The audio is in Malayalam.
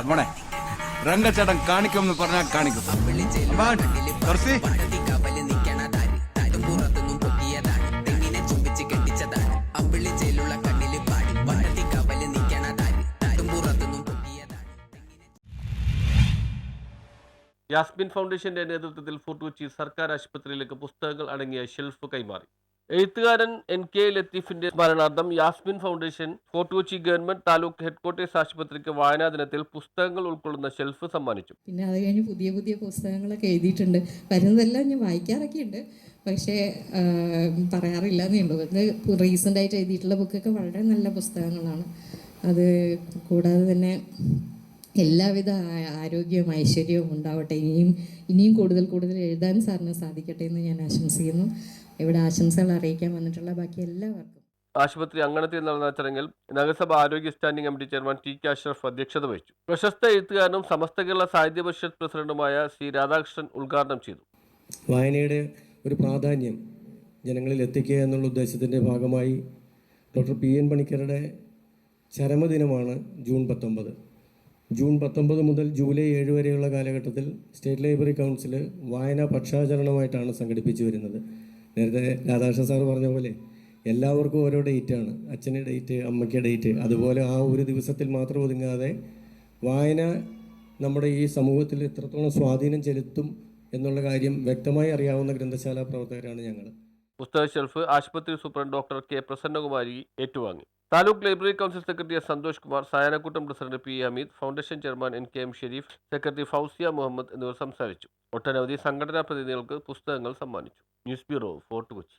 മോനെ. രംഗച്ചേട്ടൻ കാണിക്കുമെന്ന് പറഞ്ഞാൽ കാണിക്കും. തുറസി. യാസ്മിൻ ഫൗണ്ടേഷന്റെ നേതൃത്വത്തിൽ ഫോർട്ട് കൊച്ചി സർക്കാർ ആശുപത്രിയിലേക്ക് പുസ്തകങ്ങൾ അടങ്ങിയ ഷെൽഫ് കൈമാറി. എഴുത്തുകാരൻ എൻ കെ ലത്തീഫിന്റെ സ്മരണാർത്ഥം Yasmin foundation Fort Kochi government taluk headquarters ആശുപത്രിക്ക് വായനാ ദിനത്തിൽ പുസ്തകങ്ങൾ ഉൾക്കൊള്ളുന്ന ഷെൽഫ് സമ്മാനിച്ചു. പിന്നെ അത് കഴിഞ്ഞ് പുതിയ പുതിയ പുസ്തകങ്ങളൊക്കെ എഴുതിയിട്ടുണ്ട്. വരുന്നതെല്ലാം ഞാൻ വായിക്കാറൊക്കെ ഉണ്ട്. പക്ഷേ പറയാറില്ല എന്നേ ഉള്ളൂ അത് റീസെന്റ് ആയിട്ട് എഴുതിയിട്ടുള്ള ബുക്കൊക്കെ വളരെ നല്ല പുസ്തകങ്ങളാണ്. അത് കൂടാതെ തന്നെ എല്ലാവിധ ആരോഗ്യവും ഐശ്വര്യവും ഉണ്ടാവട്ടെ. ഇനിയും ഇനിയും കൂടുതൽ കൂടുതൽ എഴുതാൻ സാറിന് സാധിക്കട്ടെ എന്ന് ഞാൻ ആശംസിക്കുന്നു. ഇവിടെ ആശംസകൾ അറിയിക്കാൻ വന്നിട്ടുള്ള ബാക്കി എല്ലാവർക്കും. ആശുപത്രി അങ്കണത്തിൽ നടന്ന ചടങ്ങിൽ നഗരസഭ ആരോഗ്യ standing committee chairman T K Ashraf അധ്യക്ഷത വഹിച്ചു. പ്രശസ്ത എഴുത്തുകാരനും സമസ്ത കേരള സാഹിത്യ പരിഷത്ത് പ്രസിഡന്റുമായ സി രാധാകൃഷ്ണൻ ഉദ്ഘാടനം ചെയ്തു. വായനയുടെ ഒരു പ്രാധാന്യം ജനങ്ങളിൽ എത്തിക്കുക എന്നുള്ള ഉദ്ദേശത്തിന്റെ ഭാഗമായി ഡോക്ടർ പി എൻ പണിക്കരുടെ ചരമദിനമാണ് ജൂൺ പത്തൊമ്പത്. ജൂൺ പത്തൊമ്പത് മുതൽ ജൂലൈ ഏഴ് വരെയുള്ള കാലഘട്ടത്തിൽ സ്റ്റേറ്റ് ലൈബ്രറി കൗൺസിൽ വായനാ പക്ഷാചരണമായിട്ടാണ് സംഘടിപ്പിച്ചു വരുന്നത്. നേരത്തെ രാധാകൃഷ്ണൻ സാർ പറഞ്ഞ പോലെ എല്ലാവർക്കും ഓരോ ഡേറ്റാണ് അച്ഛന്റെ ഡേറ്റ് അമ്മയ്ക്ക് ഡേറ്റ്. അതുപോലെ ആ ഒരു ദിവസത്തിൽ മാത്രം ഒതുങ്ങാതെ വായന നമ്മുടെ ഈ സമൂഹത്തിൽ എത്രത്തോളം സ്വാധീനം ചെലുത്തും എന്നുള്ള കാര്യം വ്യക്തമായി അറിയാവുന്ന ഗ്രന്ഥശാല പ്രവർത്തകരാണ് ഞങ്ങൾ പുസ്തക ഷെൽഫ് ആശുപത്രി സൂപ്രണ്ട് ഡോക്ടർ കെ പ്രസന്നകുമാരി ഏറ്റുവാങ്ങി. Taluk library council secretary S Santhosh Kumar സായനക്കൂട്ടം president P Hameed foundation chairman N K M Shereef secretary Fousiya Muhammad എന്നിവർ സംസാരിച്ചു. ഒട്ടനവധി സംഘടനാ പ്രതിനിധികൾക്ക് പുസ്തകങ്ങൾ സമ്മാനിച്ചു. News bureau Fort Kochi.